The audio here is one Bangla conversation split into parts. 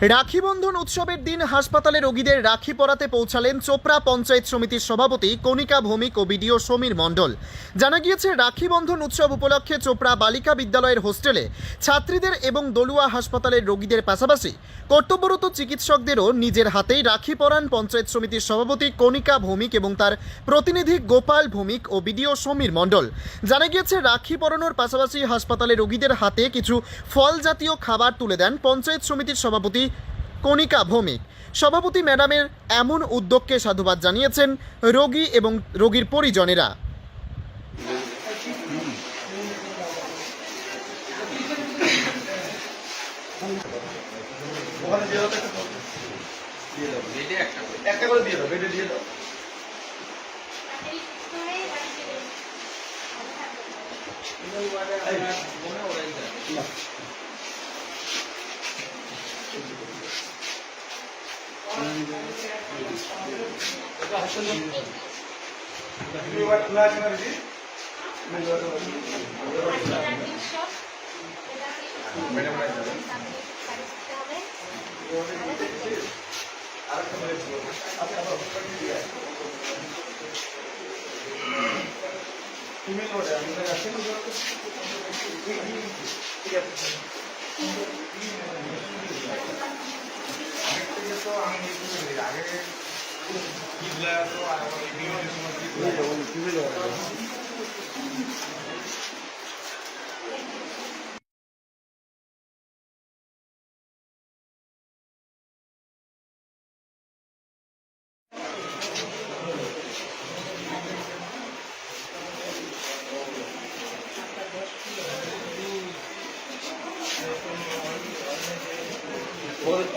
রাখি বন্ধন উৎসবের দিন হাসপাতালে রোগীদের রাখি পরাতে পৌঁছালেন চোপড়া পঞ্চায়েত সমিতির সভাপতি কণিকা ভৌমিক ও বিডিও সমীর মণ্ডল। জানা গিয়েছে, রাখি বন্ধন উৎসব উপলক্ষে চোপড়া বালিকা বিদ্যালয়ের হোস্টেলে ছাত্রীদের এবং দলুয়া হাসপাতালের রোগীদের পাশাপাশি কর্তব্যরত চিকিৎসকদেরও নিজের হাতেই রাখি পরান পঞ্চায়েত সমিতির সভাপতি কণিকা ভৌমিক এবং তার প্রতিনিধি গোপাল ভৌমিক ও বিডিও সমীর মণ্ডল। জানা গিয়েছে, রাখি পরানোর পাশাপাশি হাসপাতালে রোগীদের হাতে কিছু ফল জাতীয় খাবার তুলে দেন পঞ্চায়েত সমিতির সভাপতি কণিকা ভৌমিক। সভাপতি ম্যাডামের এমন উদ্যোগকে সাধুবাদ জানিয়েছেন রোগী এবং রোগীর পরিজনেরা না। তুমি এবার খোলা আছে না দিদি? তুমি এবার খোলা আছে। ম্যাডাম রাখবে। আরেকটা মেরে দিও। আচ্ছা, আবার ওটা দিয়ে দাও। Email ওটা, আমি তো রাখছি না। ঠিক আছে। তো আমি এই করে দিই। আগে কিগুলা তো আর আমার এই বিনোদের সময় কিগুলা। কালকে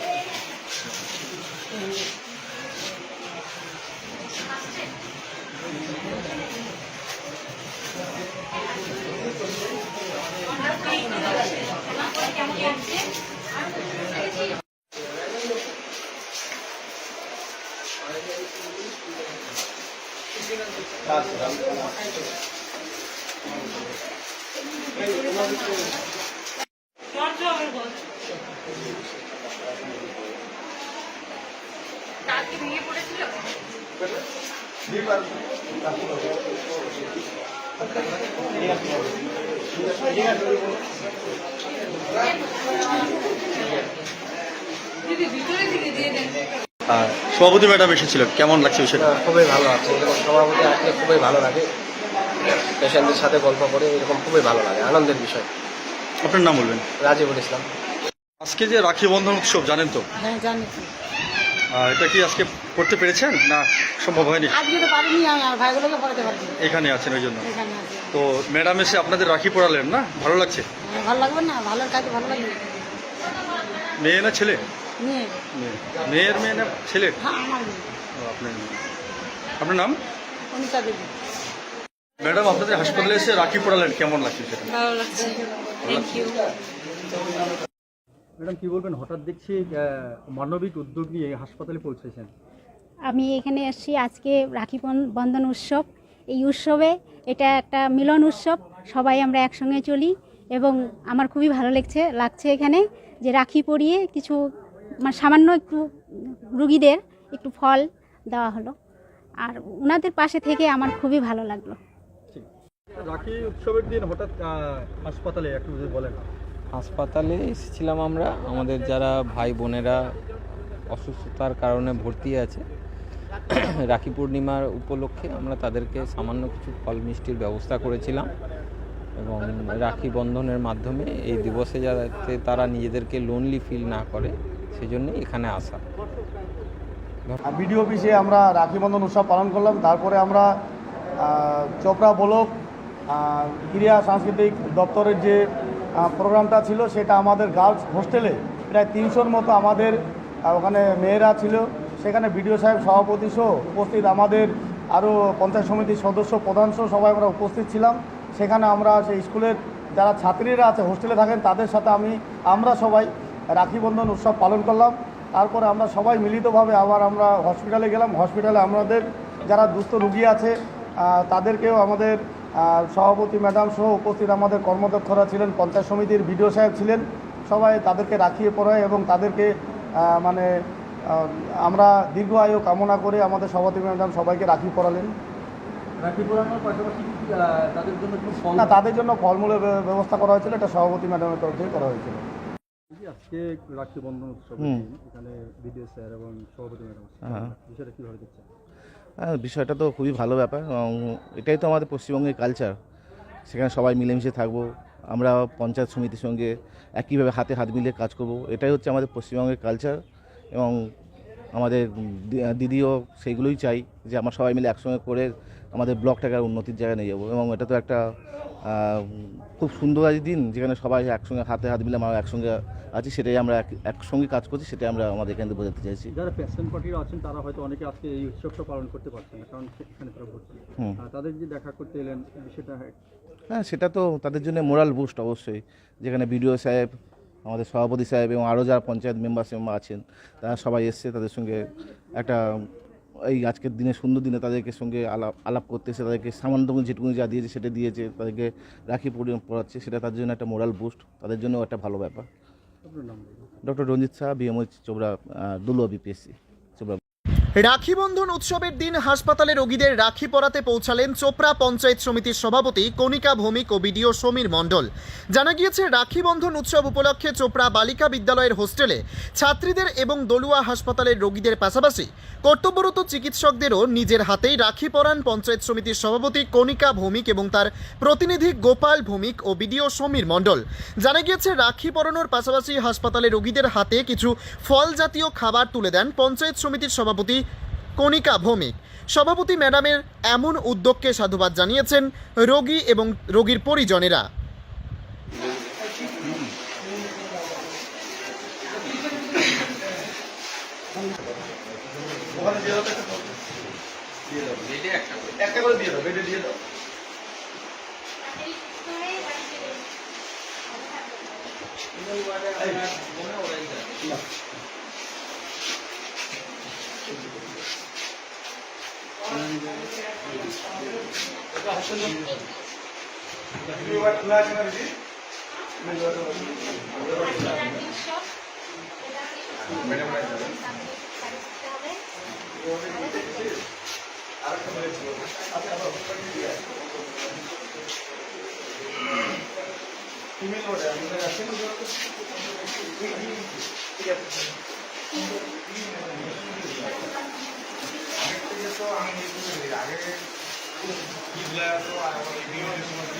ভেঙে পড়েছিল। আর সভাপতি ম্যাডাম এসেছিল কেমন লাগছে বিষয়টা? খুবই ভালো আছে এরকম সভাপতি আসলে খুবই ভালো লাগে। পেশেন্টদের সাথে গল্প করে এরকম খুবই ভালো লাগে আনন্দের বিষয়। আপনার নাম বলবেন? রাজিবুল ইসলাম। আজকে যে রাখি বন্ধন উৎসব জানেন তো? হ্যাঁ জানি। এটা কি আজকে করতে পেরেছেন? না সম্ভব হয়নি। আজকে তো পারিনি আমি আর ভাইগুলোকে পড়াতে পারছি এখানে আছেন ওই জন্য। তো ম্যাডাম এসে আপনাদের রাখি পড়ালেন না? ভালো লাগছে? হ্যাঁ, ভালো লাগবে না? ভালো কাজ ভালো লাগবে মেয়ে না ছেলে? মেয়ে। মেয়ের মেয়ে না ছেলে? হ্যাঁ আপনার আপনার নাম? অনিতা দেবী। ম্যাডাম আপনাদের হাসপাতালে এসে রাখি পড়ালেন কেমন লাগছে ভালো লাগছে। থ্যাংক ইউ ম্যাডাম কি বলবেন? হঠাৎ দেখছি মানবিক উদ্যোগ নিয়ে হাসপাতালে পৌঁছেছেন। আমি এখানে এসেছি আজকে রাখি বন- বন্ধন উৎসব। এই উৎসবে এটা একটা মিলন উৎসব সবাই আমরা একসঙ্গে চলি এবং আমার খুবই ভালো লাগছে লাগছে এখানে যে রাখি পরিয়ে কিছু মানে সামান্য একটু রুগীদের একটু ফল দেওয়া হলো। আর ওনাদের পাশে থেকে আমার খুবই ভালো লাগল। রাখি উৎসবের দিন হঠাৎ হাসপাতালে একটু যদি বলেন। হাসপাতালে এসেছিলাম আমরা। আমাদের যারা ভাই বোনেরা অসুস্থতার কারণে ভর্তি আছে রাখি পূর্ণিমার উপলক্ষে আমরা তাদেরকে সামান্য কিছু ফল মিষ্টির ব্যবস্থা করেছিলাম এবং রাখি বন্ধনের মাধ্যমে এই দিবসে যাতে তারা নিজেদেরকে লোনলি ফিল না করে, সেজন্যই এখানে আসা। বিডিও অফিসে আমরা রাখি বন্ধন উৎসব পালন করলাম, তারপরে আমরা চোপড়া বলক ক্রীড়া সাংস্কৃতিক দপ্তরের যে প্রোগ্রামটা ছিল, সেটা আমাদের গার্লস হোস্টেলে প্রায় তিনশোর মতো আমাদের ওখানে মেয়েরা ছিল। সেখানে বিডিও সাহেব, সভাপতি সহ উপস্থিত আমাদের আরও পঞ্চায়েত সমিতির সদস্য, প্রধান সহ সবাই আমরা উপস্থিত ছিলাম। সেখানে আমরা সেই স্কুলের যারা ছাত্রীরা আছে, হোস্টেলে থাকেন, তাদের সাথে আমি, আমরা সবাই রাখি বন্ধন উৎসব পালন করলাম। তারপরে আমরা সবাই মিলিতভাবে আবার আমরা হসপিটালে গেলাম। হসপিটালে আমাদের যারা দুস্থ রুগী আছে তাদেরকেও আমাদের সভাপতি ম্যাডাম সহ উপস্থিত আমাদের কর্মদক্ষরা ছিলেন, পঞ্চায়েত সমিতির বিডিও সাহেব ছিলেন। সবাই তাদেরকে রাখিয়ে পড়ায় এবং তাদেরকে মানে আমরা দীর্ঘ আয়ু কামনা করে আমাদের সভাপতি ম্যাডাম সবাইকে রাখি পড়ালেন। রাখি পরানোর পাশাপাশি তাদের জন্য একটু না তাদের জন্য ফলমূলের ব্যবস্থা করা হয়েছিল এটা সভাপতি ম্যাডামের তরফ থেকে করা হয়েছিল। আজকে রাখি বন্ধন উৎসব এখানে বিডিও স্যার এবং সভাপতি ম্যাডাম বিষয়টা কীভাবে দেখছেন? হ্যাঁ বিষয়টা তো খুবই ভালো ব্যাপার এবং এটাই তো আমাদের পশ্চিমবঙ্গের কালচার সেখানে সবাই মিলেমিশে থাকব আমরা পঞ্চায়েত সমিতির সঙ্গে একইভাবে হাতে হাত মিলিয়ে কাজ করব এটাই হচ্ছে আমাদের পশ্চিমবঙ্গের কালচার এবং আমাদের দিদিও সেইগুলোই চাই যে আমরা সবাই মিলে একসঙ্গে করে আমাদের ব্লকটাকে আর উন্নতির জায়গায় নিয়ে যাব। এবং এটা তো একটা খুব সুন্দর আজ দিন যেখানে সবাই একসঙ্গে হাতে হাত মিলে আমরা একসঙ্গে আছি সেটাই আমরা এক- একসঙ্গে কাজ করছি সেটাই আমরা আমাদের এখান বোঝাতে চাইছি। যারা প্যাশন পার্টিরা আছেন তারা হয়তো অনেকে আজকে এই উৎসবটা পালন করতে পারছেন না কারণ সেখানে তারা ভর্তি। তাদের যে দেখা করতে এলেন বিষয়টা হ্যাঁ। সেটা তো তাদের জন্য মোরাল বুস্ট অবশ্যই। যেখানে বিডিও সাহেব আমাদের সভাপতি সাহেব এবং আরও যারা পঞ্চায়েত মেম্বার মেম্বার আছেন তারা সবাই এসছে তাদের সঙ্গে একটা এই আজকের দিনে সুন্দর দিনে তাদেরকে সঙ্গে আলাপ আলাপ করতেছে তাদেরকে সামান্যতম যেটুকু যা দিয়েছে সেটা দিয়েছে তাদেরকে রাখি পরিমাণ পড়াচ্ছে সেটা তাদের জন্য একটা মোরাল বুস্ট তাদের জন্য একটা ভালো ব্যাপার। ডক্টর রঞ্জিত শাহ বিএমএ চোপড়া দুলো বিপিএসসি রাখি বন্ধন উৎসবের দিন হাসপাতালে রোগীদের রাখি পরাতে পৌঁছালেন চোপড়া পঞ্চায়েত সমিতির সভাপতি কণিকা ভৌমিক ও বিডিও সমীর মণ্ডল। জানা গিয়েছে, রাখি বন্ধন উৎসব উপলক্ষে চোপড়া বালিকা বিদ্যালয়ের হোস্টেলে ছাত্রীদের এবং দলুয়া হাসপাতালের রোগীদের পাশাপাশি কর্তব্যরত চিকিৎসকদেরও নিজের হাতেই রাখি পরান পঞ্চায়েত সমিতির সভাপতি কণিকা ভৌমিক এবং তার প্রতিনিধি গোপাল ভৌমিক ও বিডিও সমীর মণ্ডল। জানা গিয়েছে, রাখি পরানোর পাশাপাশি হাসপাতালে রোগীদের হাতে কিছু ফল জাতীয় খাবার তুলে দেন পঞ্চায়েত সমিতির সভাপতি কণিকা ভৌমিক। সভাপতি ম্যাডামের এমন উদ্যোগকে সাধুবাদ জানিয়েছেন রোগী এবং রোগীর পরিজনেরা। আছে ফিমেল ওটা আমাদের আছে তো আমি আগে কি তো আর বিয়ের সময়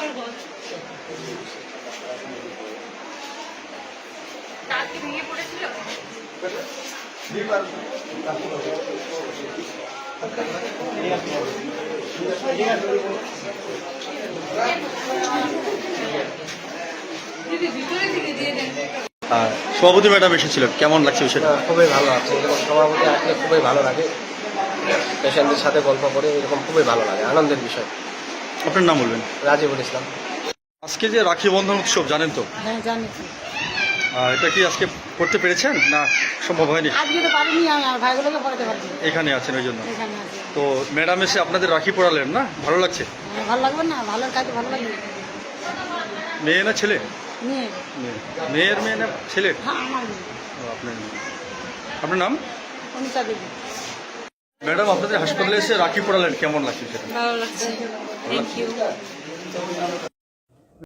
কি বলে কালকে ভেঙে পড়েছিল দেন সভাপতি ম্যাডাম এসেছিল কেমন লাগছে বিষয়টা? খুবই ভালো আছে এরকম সভাপতি আসলে খুবই ভালো লাগে। পেশেন্টদের সাথে গল্প করে এরকম খুবই ভালো লাগে আনন্দের বিষয়। আপনার নাম বলবেন? রাজিবুল ইসলাম। আজকে যে রাখি বন্ধন উৎসব জানেন তো? হ্যাঁ জানি। এটা কি আজকে করতে পেরেছেন? না সম্ভব হয়নি। আজকে তো পারিনি আর ভাইগুলোকে পড়াতে পারছি এখানে আছেন ওই জন্য। তো ম্যাডাম এসে আপনাদের রাখি পড়ালেন না? ভালো লাগছে? হ্যাঁ, ভালো লাগবে না? কাজ ভালো লাগবে মেয়ে না ছেলে? মেয়ে। মেয়ের মেয়ে না ছেলের? হ্যাঁ আপনার আপনার নাম? অনিতা দেবী। ম্যাডাম আপনাদের হাসপাতালে এসে রাখি পড়ালেন কেমন লাগছে সেটা? ভালো লাগছে। Thank you